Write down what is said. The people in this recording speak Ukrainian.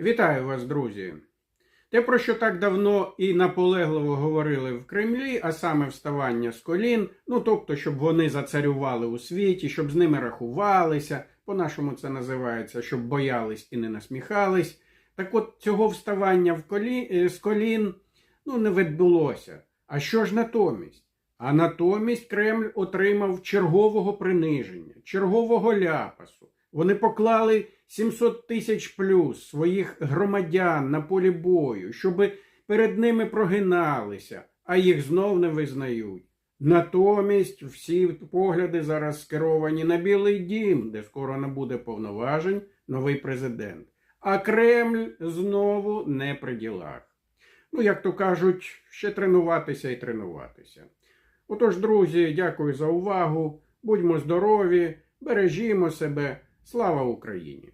Вітаю вас, друзі! Те, про що так давно і наполегливо говорили в Кремлі, а саме вставання з колін, ну тобто, щоб вони зацарювали у світі, щоб з ними рахувалися, по-нашому це називається, щоб боялись і не насміхались. Так от цього вставання в колі... е, з колін ну, не відбулося. А що ж натомість? А натомість Кремль отримав чергового приниження, чергового ляпасу. Вони поклали 700 тисяч плюс своїх громадян на полі бою, щоб перед ними прогиналися, а їх знов не визнають. Натомість всі погляди зараз скеровані на Білий дім, де скоро набуде повноважень новий президент. А Кремль знову не при ділах. Ну, як то кажуть, ще тренуватися і тренуватися. Отож, друзі, дякую за увагу. Будьмо здорові, бережімо себе. Слава Україні!